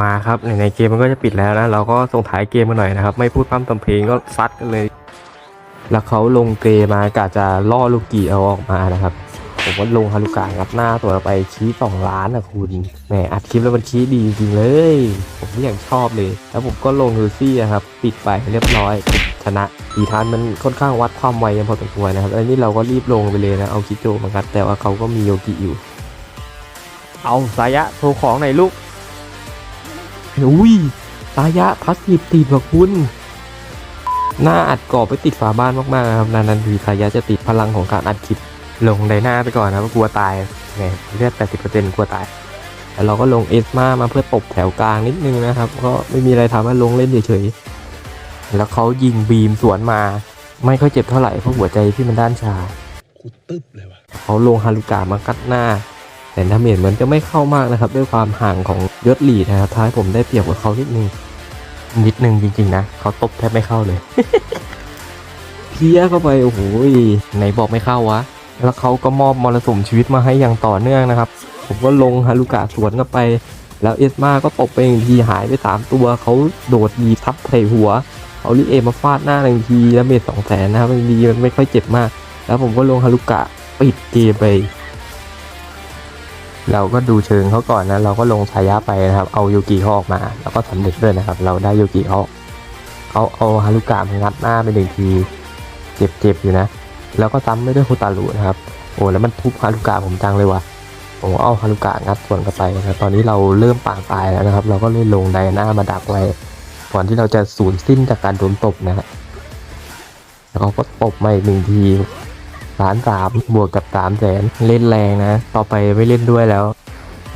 มาครับในเกมมันก็จะปิดแล้วนะเราก็ส่งท้ายเกมมาหน่อยนะครับ ไม่พูดพร่ำทำเพลงก็ซัดกันเลย แล้วเขาลงเกมมากะจะล่อลูกกีเอาออกมานะครับ ผมว่าลงฮารุกะงัดหน้าตัวไปชี้สองล้านนะคุณแหมอัดคลิปแล้วมันชี้ดีจริงเลย ผมที่อย่างชอบเลย แล้วผมก็ลงฮูซี่อะครับปิดไปเรียบร้อยชนะอีทานมันค่อนข้างวัดความไวกันพอสมควรนะครับอันนี้เราก็รีบลงไปเลยนะเอาคิโจมางัดแต่ว่าเขาก็มีโยกิอยู่ เอาสายะโชว์ของหนลูก อุ้ยสายะพัสซีฟติดว่ะคุณ หน้าอัดกรอบไปติดฝาบ้านมากๆนะครับนานๆทีสายะจะติดพลังของการอัดคลิปลงในหน้าไปก่อนนะครับกลัวตายแหมเลือด 80%กลัวตายแล้วเราก็ลงเอสมามาเพื่อตบแถวกลางนิดนึงนะครับ ก็ไม่มีอะไรทำให้ลงเล่นเฉยๆ แล้วเขายิงบีมสวนมา ไม่ค่อยเจ็บเท่าไหร่เพราะหัวใจที่มันด้านชากูตึ๊บเลยว่ะเขาลงฮารุกะมากัดหน้า แต่ดาเมจเหมือนจะไม่เข้ามากนะครับ ด้วยความห่างของยศหลีดนะครับท้ายผมได้เปรียบกว่าเขานิดนึงนิดนึงจริงๆนะเขาตบแทบไม่เข้าเลย เพี้ยเข้าไปโอ้โหไหนบอกไม่เข้าวะ แล้วเขาก็มอบมรสุมชีวิตมาให้อย่างต่อเนื่องนะครับ ผมก็ลงฮารุกะสวนเข้าไป แล้วเอสมาก็ตบไปหนึ่งทีหายไปสามตัวเขาโดดดีทับใส่หัวเอาลิเอมาฟาดหน้าหนึ่งทีแล้วเมจสองแสนนะครับมันดีมันไม่ค่อยเจ็บมาก แล้วผมก็ลงฮารุกะปิดเกมไป เราก็ดูเชิงเขาก่อนนะ เราก็ลงชายะไปนะครับ เอายูกิเขาออกมา แล้วก็สำเร็จด้วยนะครับ เราได้ยูกิเขาเขาเอาฮารุกะมางัดหน้าไปหนึ่งที เจ็บๆอยู่นะ แล้วก็ซ้ำไม่ด้วยโฮตารุนะครับ โอ้แล้วมันทุบฮารุกะผมจังเลยว่ะผมเอาฮารุกะงัดส่วนกลับไปนะตอนนี้เราเริ่มปางตายแล้วนะครับ เราก็เลยลงไดอาน่ามาดักไว้ก่อนที่เราจะสูญสิ้นจากการโดนตบนะฮะแล้วเขาก็ตบมาอีกหนึ่งที ล้านสามบวกกับสามแสนเล่นแรงนะ ต่อไปไม่เล่นด้วยแล้ว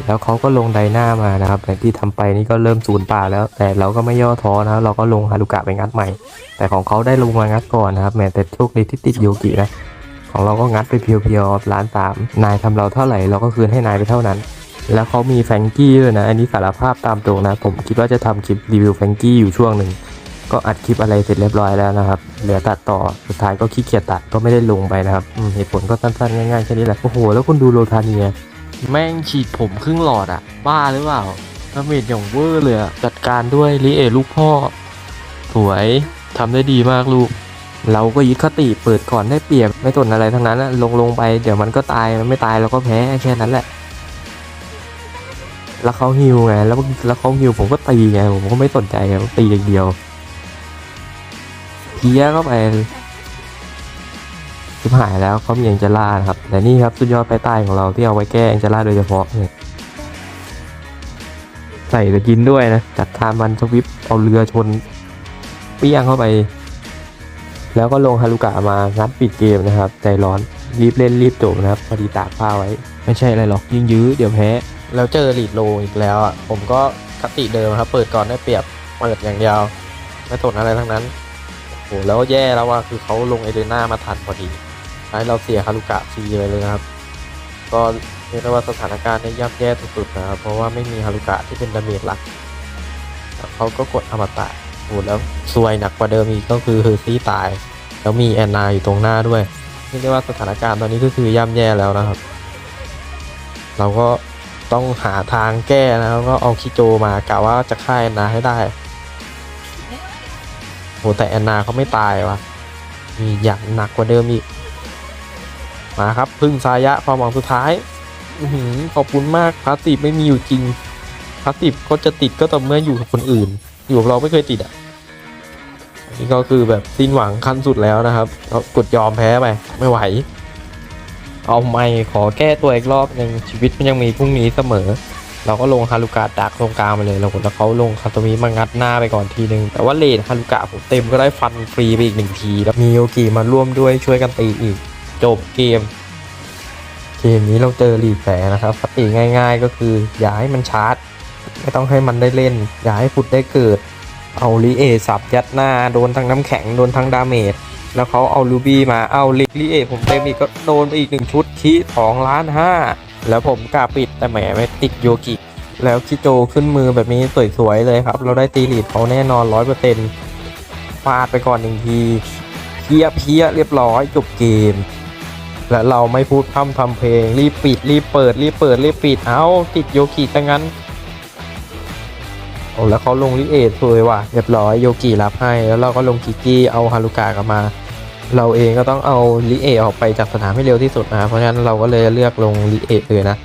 แล้วเขาก็ลงไดหน้ามานะครับแต่ที่ทำไปนี่ก็เริ่มสูญเปล่าแล้ว แต่เราก็ไม่ย่อท้อนะเราก็ลงฮารุกะไปงัดใหม่ แต่ของเขาได้ลงมางัดก่อนนะครับแม้แต่โชคดีที่ติดโยกินะของเราก็งัดไปเพียวๆล้านสามนายทำเราเท่าไหร่เราก็คืนให้นายไปเท่านั้น แล้วเขามีแฟงกี้ด้วยนะ อันนี้สารภาพตามตรงนะ ผมคิดว่าจะทำคลิปรีวิวแฟงกี้อยู่ช่วงหนึ่ง ก็อัดคลิปอะไรเสร็จเรียบร้อยแล้วนะครับ เหลือตัดต่อ สุดท้ายก็ขี้เกียจตัดก็ไม่ได้ลงไปนะครับอืมเหตุผลก็สั้นๆง่ายๆแค่นี้แหละ โอ้โห แล้วคุณดูโรทาเนีย แม่งฉีดผมครึ่งหลอดอะบ้าหรือเปล่าดาเมจอย่างเวอร์เลยอะจัดการด้วยลิเอลูกพ่อ สวยทำได้ดีมากลูก เราก็ยึดคติเปิดก่อนได้เปรียบไม่สนอะไรทั้งนั้นอะลงลงไปเดี๋ยวมันก็ตายมันไม่ตายเราก็แพ้แค่นั้นแหละแล้วเขาฮิวไงแล้วแล้วเขาฮิวผมก็ตีไงผมก็ไม่สนใจไงผมตีอย่างเดียว เพี้ยเข้าไปชิบหายแล้วเขามีแองเจล่านะครับแต่นี่ครับสุดยอดไปใต้ของเราที่เอาไว้แก้แองเจล่าโดยเฉพาะเนี่ยใส่สกินด้วยนะ จัดทามันสวิปเอาเรือชนเปี้ยงเข้าไป แล้วก็ลงฮารุกะมางัดปิดเกมนะครับ ใจร้อนรีบเล่นรีบจบนะครับพอดีตากผ้าไว้ ไม่ใช่อะไรหรอกยิงยื้อเดี๋ยวแพ้ แล้วเจอลีดโลอีกแล้วอะผมก็คติเดิมครับ เปิดก่อนได้เปรียบเปิดอย่างเดียวไม่สนอะไรทั้งนั้น โอ้โหแล้วแย่แล้วว่าคือเขาลงเอเดน่ามาทันพอดีให้เราเสียฮารุกะฟรีไปเลยนะครับ ก็เรียกได้ว่าสถานการณ์เนี่ยย่ำแย่สุดๆนะครับ เพราะว่าไม่มีฮารุกะที่เป็นดาเมจหลักเขาก็กดอมตะโอ้โหแล้วซวยหนักกว่าเดิมอีกก็คือเฮอร์ซี่ตาย แล้วมีแอนนาอยู่ตรงหน้าด้วยเรียกได้ว่าสถานการณ์ตอนนี้ก็คือย่ำแย่แล้วนะครับ เราก็ต้องหาทางแก้นะครับก็เอาคิโจมากะว่าจะฆ่าแอนนาให้ได้ หแต่แอนนาเขาไม่ตายวะมีอย่างหนักกว่าเดิมอีก มาครับพึ่งสายะความหวังสุดท้ายอื้อหือขอบคุณมากพาสติฟไม่มีอยู่จริงพาสติฟก็จะติดก็ต่อเมื่ออยู่กับคนอื่น อยู่กับเราไม่เคยติดอะอันนี่ก็คือแบบสิ้นหวังขั้นสุดแล้วนะครับก็กดยอมแพ้ไปไม่ไหว เอาไม่ขอแก้ตัวอีกรอบหนึ่งชีวิตมันยังมีพรุ่งนี้เสมอ เราก็ลงฮารุกะดักตรงกลางไปเลยแล้วแล้วเขาลงคาโตมิมางัดหน้าไปก่อนทีนึง แต่ว่าเลนฮารุกะผมเต็มก็ได้ฟันฟรีไปอีกหนึ่งที แล้วมีโยกิมาร่วมด้วยช่วยกันตีอีก จบเกม เกมนี้เราเจอลีดแฝงนะครับปฏิง่าย ๆ ก็คืออย่าให้มันชาร์จ ไม่ต้องให้มันได้เล่น อย่าให้ฟุดได้เกิด เอาลีเอสับยัดหน้าโดนทั้งน้ำแข็งโดนทั้งดาเมจแล้วเขาเอาลูบี้มาเอาลิลีเอผมเต็มอีกก็โดนไปอีกหนึ่งชุดคีสองล้านห้า แล้วผมกล้าปิดแต่แหมไม่ติดโยกิ แล้วคิโจขึ้นมือแบบนี้สวยๆเลยครับ เราได้ตีลีดเขาแน่นอนร้อยเปอร์เซ็นต์ฟาดไปก่อนหนึ่งทีเพี้ยเพี้ยเรียบร้อยจบเกม และเราไม่พูดพร่ำทำเพลง รีบปิด รีบเปิด รีบเปิด รีบปิด เอาติดโยกิจังงั้นโอ้แล้วเขาลงลิเอทเลยว่ะเรียบร้อยโยกิรับให้ แล้วเราก็ลงกิกกี้เอาฮารุกะกลับมา เราเองก็ต้องเอาลิเอออกไปจากสนามให้เร็วที่สุดนะเพราะฉะนั้นเราก็เลยเลือกลงลิเอเลยนะ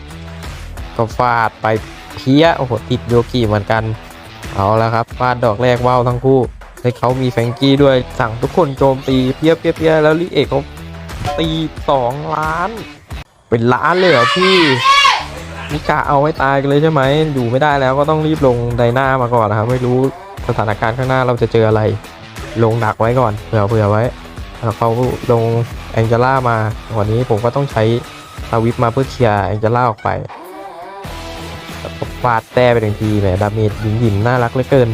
ก็ฟาดไปเพี้ยโอ้โหติดโยกิเหมือนกัน เอาแล้วครับฟาดดอกแรกว่าวทั้งคู่ในเขามีแฟงกี้ด้วยสั่งทุกคนโจมตีเพี้ยเพี้ยเพี้ยแล้วลิเอเขาตีสองล้าน เป็นล้านเลยเหรอพี่นี่กะเอาไว้ตายกันเลยใช่ไหมอยู่ไม่ได้แล้วก็ต้องรีบลงไดนามาก่อนนะครับไม่รู้สถานการณ์ข้างหน้าเราจะเจออะไร ลงดักไว้ก่อนเผื่อเผื่อไว้ เขาลงแองเจล่ามาวันนี้ผมก็ต้องใช้อาวิปมาเพื่อเคลียร์แองเจล่าออกไปฟาดแต่ไปหนึ่งทีแหมดาเมจหญิงหญิงน่ารักเหลือเกิน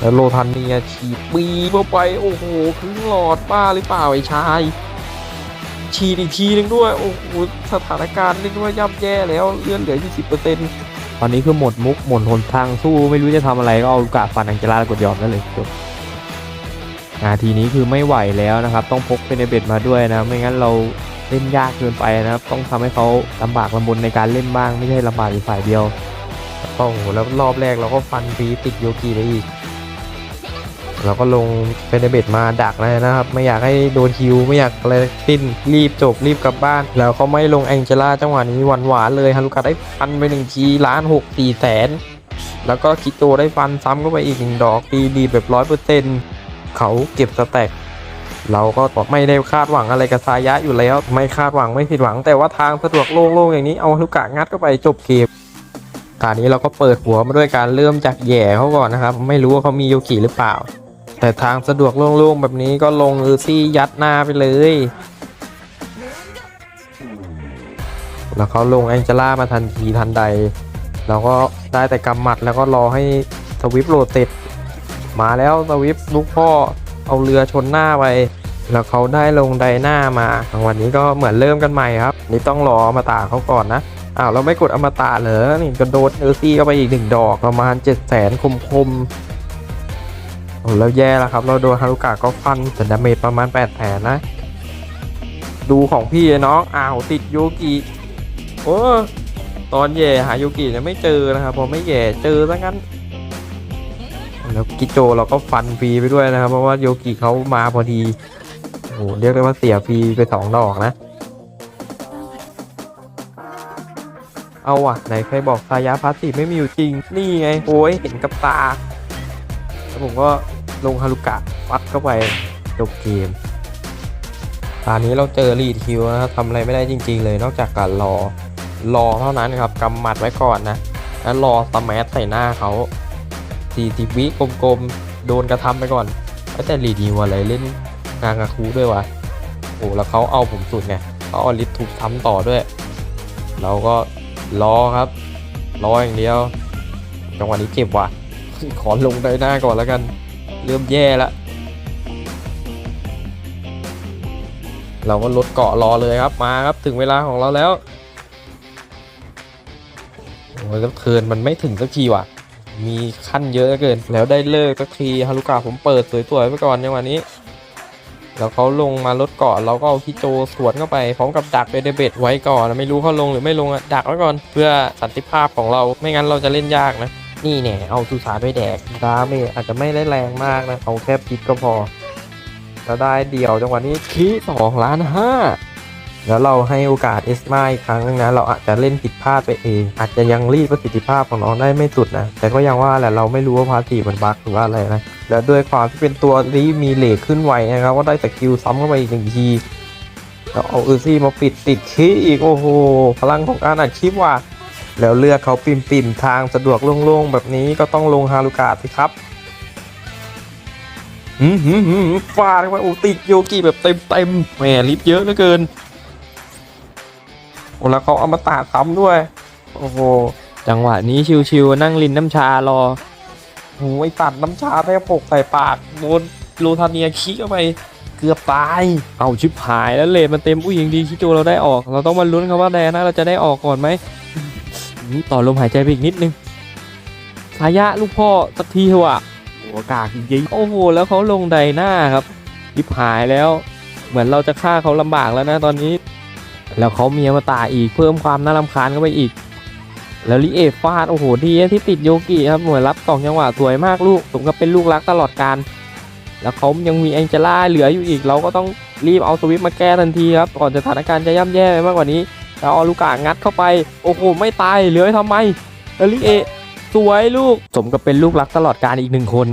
แล้วโลทันเนียฉีดปีเข้าไป โอ้โหครึ่งหลอดบ้าหรือเปล่าไอ้ชาย ฉีดอีกทีนึงด้วย โอ้โหสถานการณ์เรียกได้ว่าย่ำแย่แล้วเลื่อนเหลือ 20%ตอนนี้คือหมดมุกหมดหนทางสู้ไม่รู้จะทำอะไรก็เอากาฟันอังเจล่ากดยอมนั่นเลยจบ นาทีนี้คือไม่ไหวแล้วนะครับ ต้องพกเป็นเบ็ดมาด้วยนะ ไม่งั้นเราเล่นยากเกินไปนะครับ ต้องทำให้เขาลำบากลำบนในการเล่นบ้าง ไม่ใช่ลำบากอยู่ฝ่ายเดียวโอ้โหแล้วรอบแรกเราก็ฟันฟีติดโยกีไปอีกเราก็ลงเป็นเบ็ดมาดักเลยนะครับ ไม่อยากให้โดนฮิวไม่อยากอะไรสิ้นรีบจบรีบกลับบ้าน แล้วเขาไม่ลงแองเจล่าจังหวะนี้หวานหวานเลยฮารุกะได้ฟันไปหนึ่งทีล้านหกสี่แสนแล้วก็คิโตได้ฟันซ้ำเข้าไปอีกหนึ่งดอกตีดีแบบร้อยเปอร์เซ็นต์ เขาเก็บสแต็กเราก็ไม่ได้คาดหวังอะไรกับซายะอยู่แล้ว ไม่คาดหวังไม่ผิดหวัง แต่ว่าทางสะดวกโล่งๆอย่างนี้เอาฮารุกะงัดเข้าไปจบเกมตอนนี้เราก็เปิดหัวมาด้วยการเริ่มจากแย่เขาก่อนนะครับ ไม่รู้ว่าเขามีโยกิหรือเปล่า แต่ทางสะดวกโล่งๆแบบนี้ก็ลงเออซี่ยัดหน้าไปเลย แล้วเขาลงแองเจล่ามาทันทีทันใด เราก็ได้แต่กำหมัดแล้วก็รอให้สวิฟโรเตต มาแล้วสวิฟลูกพ่อเอาเรือชนหน้าไปแล้วเขาได้ลงไดหน้ามาวันนี้ก็เหมือนเริ่มกันใหม่ครับ นี่ต้องรออมตะเขาก่อนนะอ้าวเราไม่กดอมตะเหรอนี่กระโดดเออซี่เข้าไปอีกหนึ่งดอกประมาณ7 0 0 0 0คมคมๆโอ้แล้วแย่แล้วครับ เราโดนฮารุกะก็ฟันแต่ดาเมจประมาณ8แผลนะ ดูของพี่น้องอ้าวติดโยกิโอ้ตอนแย่หาโยกิเนี่ยไม่เจอนะครับพอไม่แย่เจอซะงั้น แล้วกิโจเราก็ฟันฟรีไปด้วยนะครับ เพราะว่าโยกิเขามาพอดีโอ้โหเรียกได้ว่าเสียฟรีไปสองดอกนะ เอาว่ะไหนใครบอกสายาพาสติไม่มีอยู่จริง นี่ไงโอ้ยเห็นกับตา แล้วผมก็ลงฮารุกะวัดเข้าไปจบเกมตอนนี้เราเจอรีดคิวนะครับทำอะไรไม่ได้จริง ๆ เลยนอกจากการรอรอเท่านั้นครับกำหมัดไว้ก่อนนะแล้วรอสมัใส่หน้าเขา 40 วิกลมๆ โดนกระทำไปก่อนแล้วแต่รีดิวอะไรเล่นงานกับครูด้วยวะโอ้แล้วเขาเอาผมสุดไงเขาเอาลิฟทุบซ้ำต่อด้วย เราก็รอครับรออย่างเดียวจังหวะนี้เจ็บว่ะขอลงได้หน้าก่อนแล้วกัน เริ่มแย่ละเราก็ลดเกาะรอเลยครับมาครับถึงเวลาของเราแล้วโอ้ยแล้วเทินมันไม่ถึงสักทีว่ะ มีขั้นเยอะเกิน แล้วได้เลิกสักทีฮารุกะผมเปิดสวยๆไปก่อนในวันนี้ แล้วเขาลงมาลดเกาะเราก็เอาคิโจสวนเข้าไปพร้อมกับดักเบเดเบตไว้ก่อนไม่รู้เขาลงหรือไม่ลงอะดักไว้ก่อน เพื่อสันติภาพของเราไม่งั้นเราจะเล่นยากนะนี่แน่เอาสุสานไปแดกดาเมจอาจจะไม่ได้แรงมากนะเอาแค่พิษก็พอแล้วได้เดี่ยวจังหวะนี้คีสองล้านห้า แล้วเราให้โอกาสเอสมาอีกครั้งนึงนะเราอาจจะเล่นผิดพลาดไปเอง อาจจะยังรีดประสิทธิภาพของน้องได้ไม่สุดนะ แต่ก็ยังว่าแหละเราไม่รู้ว่าพาสีมันบั๊กหรือว่าอะไรนะ แล้วด้วยความที่เป็นตัวที่มีเลทขึ้นไวนะครับก็ได้สกิลซ้ำเข้าไปอีกหนึ่งทีแล้วเอาออซี่มาปิดติดคีอีกโอ้โหพลังของการอัดคลิปว่ะแล้วเลือกเขาปิ่มปิ่มทางสะดวกโล่งๆแบบนี้ก็ต้องลงฮารุกะสิครับหืมหืมหืมฟาดเข้าไปโอ้ติดโยกิแบบเต็มเต็มๆแหมลิฟเยอะเหลือเกิน โอ้แล้วเขาเอามาตาซ้ำด้วย โอ้โห จังหวะนี้ชิวๆนั่งลินน้ำชารอโอ้ยตัดน้ำชาแทบปกใส่ปากโดนโลทาเนียขี้เข้าไปเกือบตาย เอาชิบหายแล้วเลนมันเต็มผู้หญิงดีคิดดูเราได้ออก เราต้องมาลุ้นครับว่าแดน่าเราจะได้ออกก่อนไหมอื้อต่อลมหายใจไปอีกนิดนึงสายะลูกพ่อสักทีเถอะโอ้กากจริงๆโอ้โหแล้วเขาลงไดหน้าครับชิบหายแล้ว เหมือนเราจะฆ่าเขาลำบากแล้วนะตอนนี้ แล้วเขาเมีอมาตะอีกเพิ่มความน่ารำคาญเข้าไปอีก แล้วลิเอฟาดโอ้โหดีที่ติดโยกิครับเหน่วยรับสองจังหวะสวยมากลูกสมกับเป็นลูกรักตลอดการ แล้วเขายังมีแองเจล่าเหลืออยู่อีก เราก็ต้องรีบเอาสวิฟต์มาแก้ทันทีครับก่อนสถานการณ์จะย่ำแย่ไปมากกว่านี้แล้วอลูกกางัดเข้าไปโอ้โหไม่ตายเหลือทำไมแล้วลิเอสวยลูกสมกับเป็นลูกรักตลอดการอีกหนึ่งคน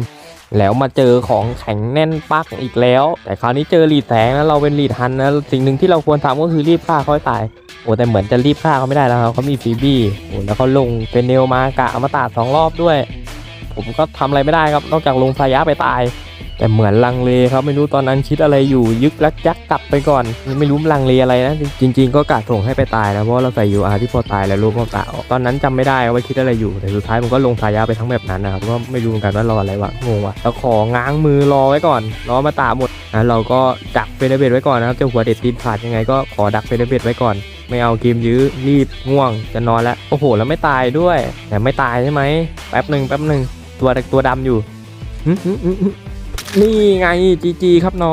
แล้วมาเจอของแข็งแน่นปักอีกแล้ว แต่คราวนี้เจอรีดแสงนะเราเป็นรีดฮันนะสิ่งหนึ่งที่เราควรทำก็คือรีบฆ่าเขาให้ตายโอ้แต่เหมือนจะรีบฆ่าเขาไม่ได้แล้วครับเขามีฟีบี้โอ้แล้วเขาลงเป็นเนลมากะอมตะสองรอบด้วย ผมก็ทำอะไรไม่ได้ครับนอกจากลงสายะไปตาย แต่เหมือนลังเลครับไม่รู้ตอนนั้นคิดอะไรอยู่ยึกลักยักกลับไปก่อน ไม่รู้ลังเลอะไรนะจริง ๆ ก็กะส่งให้ไปตายนะเพราะเราใส่ยูอาร์ที่พอตายแล้วรูปพอตาตอนนั้นจำไม่ได้ว่าคิดอะไรอยู่แต่สุดท้ายผมก็ลงสายะไปทั้งแบบนั้นนะครับก็ไม่รู้เหมือนกันว่ารออะไรวะงงวะแล้วของ้างมือรอไว้ก่อนรอมาตาหมดนะเราก็ดักเฟเดเบตไว้ก่อนนะครับเจ้าหัวเด็ดตีนขาดยังไงก็ขอดักเฟเดเบตไว้ก่อนไม่เอาเกมยื้อรีบง่วงจะนอนแล้วโอ้โห แล้วไม่ตายด้วย แต่ไม่ตายใช่ไหมแป๊บหนึ่งแป๊บหนึ่งตัวตัวดำอยู่ นี่ไงจีจีครับน้อง